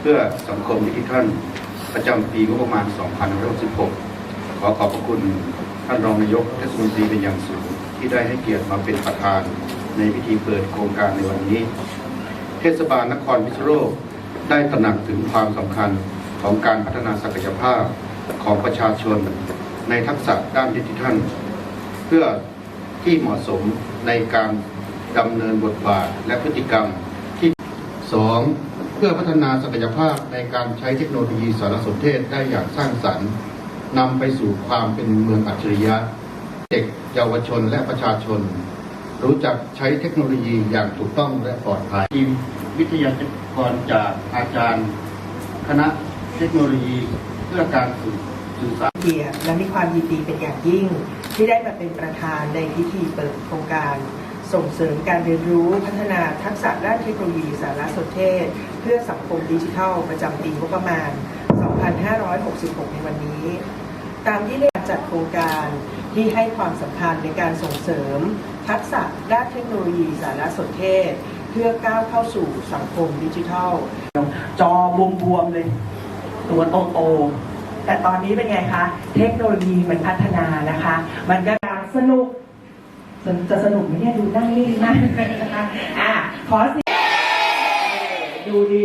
เพื่อสังคมดิจิทัลประจำปีงบประมาณ 2566 ขอขอบพระคุณท่านรองนายกเทศมนตรีเป็นอย่างสูง ที่ได้ให้เกียรติมาเป็นประธานในพิธีเปิดโครงการในวันนี้ เทศบาลนครพิษณุโลกได้ตระหนักถึงความสำคัญของการพัฒนาศักยภาพของประชาชนในทักษะด้านดิจิทัล เพื่อที่เหมาะสมในการดำเนินบทบาทและพฤติกรรม 2. เพื่อพัฒนาศักยภาพในการใช้เทคโนโลยีสารสนเทศได้อย่างสร้างสรรค์นำไปสู่ความเป็นเมืองอัจฉริยะ เด็กเยาวชนและประชาชน รู้จักใช้เทคโนโลยีอย่างถูกต้องและปลอดภัยทีมวิทยากรจากอาจารย์ คณะเทคโนโลยีเพื่อการสื่อสารเกียรติและมีความยินดีเป็นอย่างยิ่ง ที่ได้มาเป็นประธานในพิธีเปิดโครงการ ส่งเสริมการเรียนรู้พัฒนาทักษะด้านเทคโนโลยีสารสนเทศ เพื่อสังคมดิจิทัล ประจำปีงบประมาณ 2566 ในวันนี้ ตามที่ได้จัดโครงการที่ให้ความสำคัญในการส่งเสริม ทักษะด้านเทคโนโลยีสารสนเทศ เพื่อก้าวเข้าสู่สังคมดิจิทัล จอบวมๆเลย ตัวโตๆแต่ตอนนี้เป็นไงคะ เทคโนโลยีมันพัฒนานะคะ มันก็การสนุก จะสนุกไหมเนี่ยดูนั่งนิ่งมากนะคะอะขอเสียงดูดี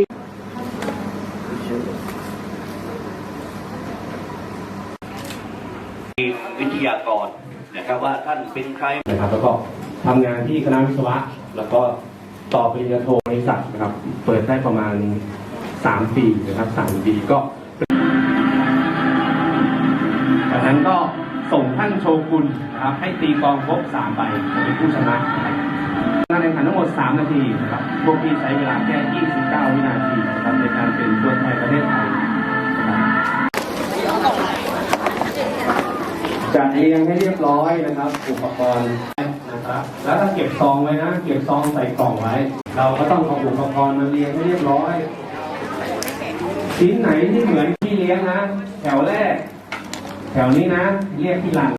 วิทยากรนะครับว่าท่านเป็นใครนะครับ แล้วก็ทำงานที่คณะวิศวะ แล้วก็ต่อปริญญาโทบริษัทนะครับ เปิดได้ประมาณ 3 ปีนะครับ3ปีก็จากนั้นก็ ส่งท่านโชกุนนะครับให้ตีกองครบ3ใบเป็นผู้ชนะการแข่งขันทั้งหมด 3 นาทีนะครับพวกพี่ใช้เวลาแค่ 29 วินาทีนะครับในการเป็นตัวแทนประเทศไทยจัดเรียงให้เรียบร้อยนะครับ อุปกรณ์นะครับ แล้วก็เก็บซองไว้นะ เก็บซองใส่กล่องไว้ เราก็ต้องเอาอุปกรณ์มาเรียงให้เรียบร้อย ชิ้นไหนที่เหมือนที่เลี้ยงนะ แถวแรก แถวนี้นะ เรียกพี่หลัง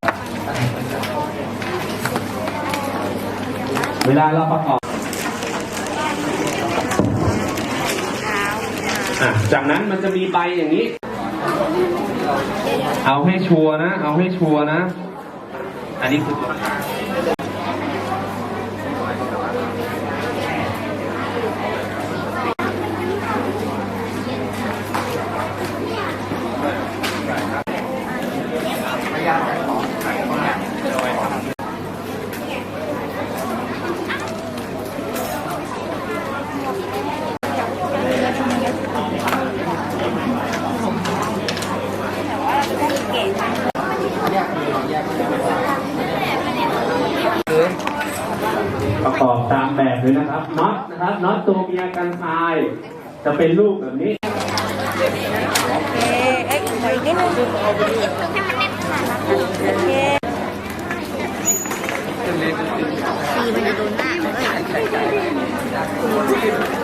เวลาเราประกอบจากนั้นมันจะมีใบอย่างนี้ เอาให้ชัวร์นะ เอาให้ชัวร์นะ อันนี้คือตัวประกอบตาม แบบเลยนะครับน็อตนะครับน็อตตัวเมียกันทราย จะเป็นรูปแบบนี้เอ้ยขออีกนิดนึงให้มันแน่นขนาดนั้นโอเคสีมันจะโดนหน้าเลย